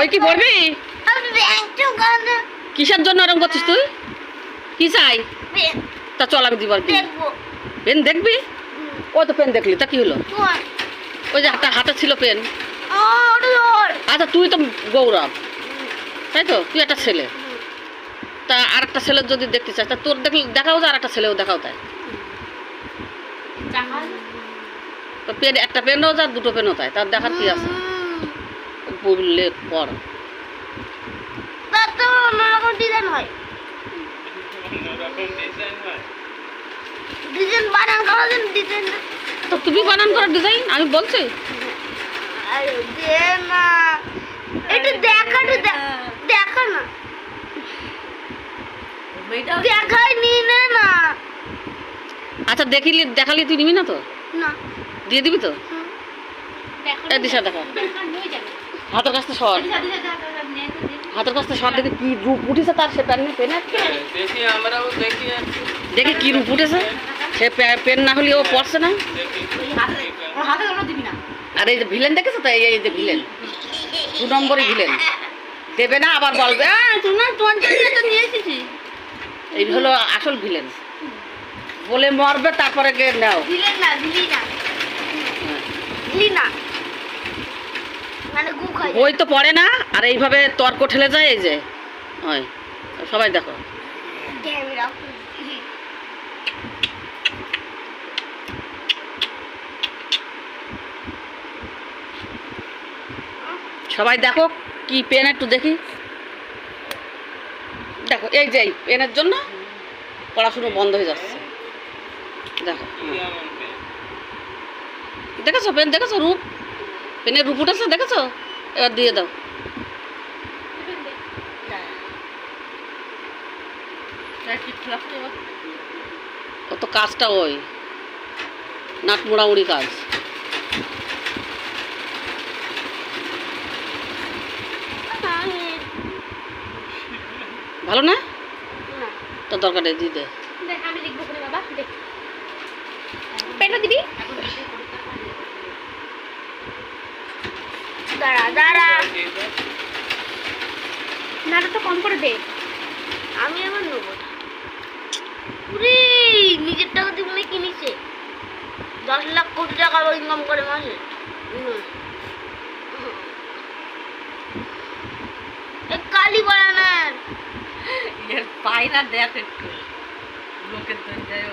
বই কি পড়বি? কিসের জন্য এরকম করছিস তুই? কি চাই? তা চল আমি দিবার কি? পেন দেখবি? ও তো পেন দেখলি তা কি হলো? ওই যে তার হাতে ছিল পেন। আচ্ছা তুই তো গৌরব। তাই তো? তুই একটা ছেলে। তা আর একটা ছেলের যদি দেখতে চাস তা তোর দেখলে দেখাও যায় আর একটা ছেলেও দেখাও তাই তো পেন একটা পেনও যায় দুটো পেনও তাই তার দেখার কি আছে? বললে পড় তার তো অন্যরকম ডিজাইন হয়। ডিজাইন বানান করার জন্য ডিজাইন তো তুমি বানান করার ডিজাইন আমি বলছি। না। দেখা দেখা দেখাই নি নে না আচ্ছা দেখিলি দেখালি তুই নিবি না তো? না। দিয়ে দিবি তো। দিশা দেখা। হাতের কাছে সর। হাতের কাছে সর দেখে কি রূপ উঠেছে তার সে পেন পেনের দেখি আমরাও দেখে কি রূপ উঠেছে। সে পেন না হলে ও পড়ছে না। আর এই যে ভিলেন দেখেছ তো? এই এই যে ভিলেন। দু নম্বরই ভিলেন। দেবে না আবার বলবে "আহ, তোমার তোমার জন্য তো নিয়ে এসেছি এই হলো আসল ভিলেন। বলে মরবে তারপরে গিয়ে নাও। না। বই তো পড়ে না আর এইভাবে তর্ক ঠেলে যায় এই যে। ওই সবাই দেখো। সবাই দেখো কি পেন একটু দেখি। দেখো এই যে পেনের জন্য পড়াশুনো বন্ধ হয়ে যাচ্ছে। দেখো পেন? দেখেছ পেন? দেখেছ রূপ? পেনের রূপ উঠেছে দেখেছ? এবার দিয়ে দাও। ও তো কাজটা ওই। নাট মোড়ামুড়ি কাজ। ভালো না? তো দরকার দিয়ে দে। আমি লিখব বাবা দেখ। পেনটা দিবি? দাঁড়া দাঁড়া। নাটা তো কম করে দে। আমি আবার নেব। উরে নিজের টাকা দিয়ে মনে কিনেছে। দশ লাখ কোটি টাকা ইনকাম করে মাসে। কালি বানান এর পায়না দেখ একটু। লোকের দরজায়